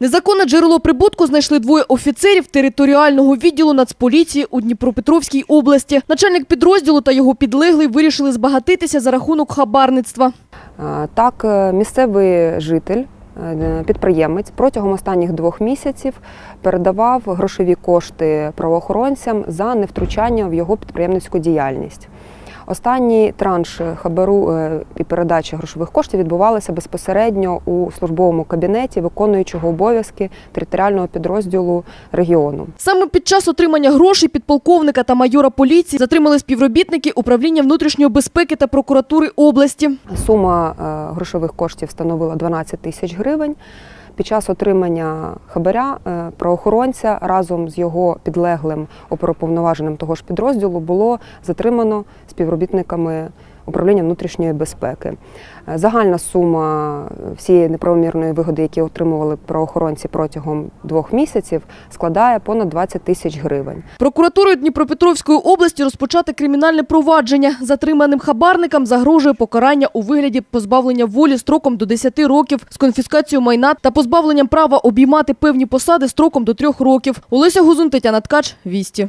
Незаконне джерело прибутку знайшли двоє офіцерів територіального відділу Нацполіції у Дніпропетровській області. Начальник підрозділу та його підлеглий вирішили збагатитися за рахунок хабарництва. Так, е, місцевий житель, е, підприємець протягом останніх двох місяців передавав грошові кошти правоохоронцям за невтручання в його підприємницьку діяльність. Останній транш хабару е, і передачі грошових коштів відбувалися безпосередньо у службовому кабінеті виконуючого обов'язки територіального підрозділу регіону. Саме під час отримання грошей підполковника та майора поліції затримали співробітники управління внутрішньої безпеки та прокуратури області. Сума е, грошових коштів становила 12 тисяч гривень. Під час отримання хабаря е, правоохоронця разом з його підлеглим оперуповноваженим того ж підрозділу було затримано співробітниками управління внутрішньої безпеки. Е, Загальна сума всієї неправомірної вигоди, які отримували правоохоронці протягом двох місяців, складає понад 20 тисяч гривень. Прокуратурою Дніпропетровської області розпочати кримінальне провадження. Затриманим хабарникам загрожує покарання у вигляді позбавлення волі строком до 10 років з конфіскацією майна та позбавленням права обіймати певні посади строком до 3 років. Олеся Гузун, Тетяна Ткач, Вісті.